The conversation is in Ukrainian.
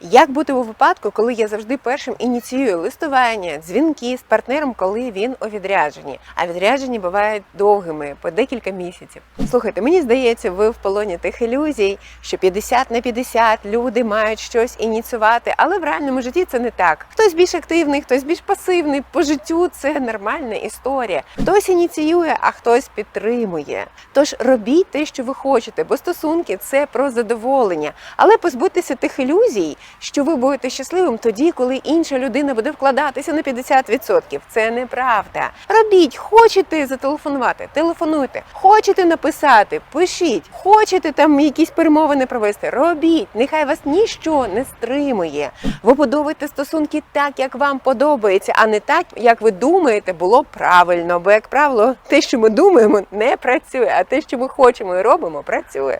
Як бути у випадку, коли я завжди першим ініціюю листування, дзвінки з партнером, коли він у відрядженні? А відряджені бувають довгими по декілька місяців. Слухайте, мені здається, ви в полоні тих ілюзій, що 50 на 50 люди мають щось ініціювати, але в реальному житті це не так. Хтось більш активний, хтось більш пасивний. По життю це нормальна історія. Хтось ініціює, а хтось підтримує. Тож робіть те, що ви хочете, бо стосунки це про задоволення. Але позбудьтеся тих ілюзій, що ви будете щасливим тоді, коли інша людина буде вкладатися на 50%. Це неправда. Робіть, хочете зателефонувати, телефонуйте, хочете написати, пишіть, хочете там якісь перемовини провести. Робіть. Нехай вас ніщо не стримує. Вибудовуйте стосунки так, як вам подобається, а не так, як ви думаєте, було правильно. Бо, як правило, те, що ми думаємо, не працює, а те, що ми хочемо і робимо, працює.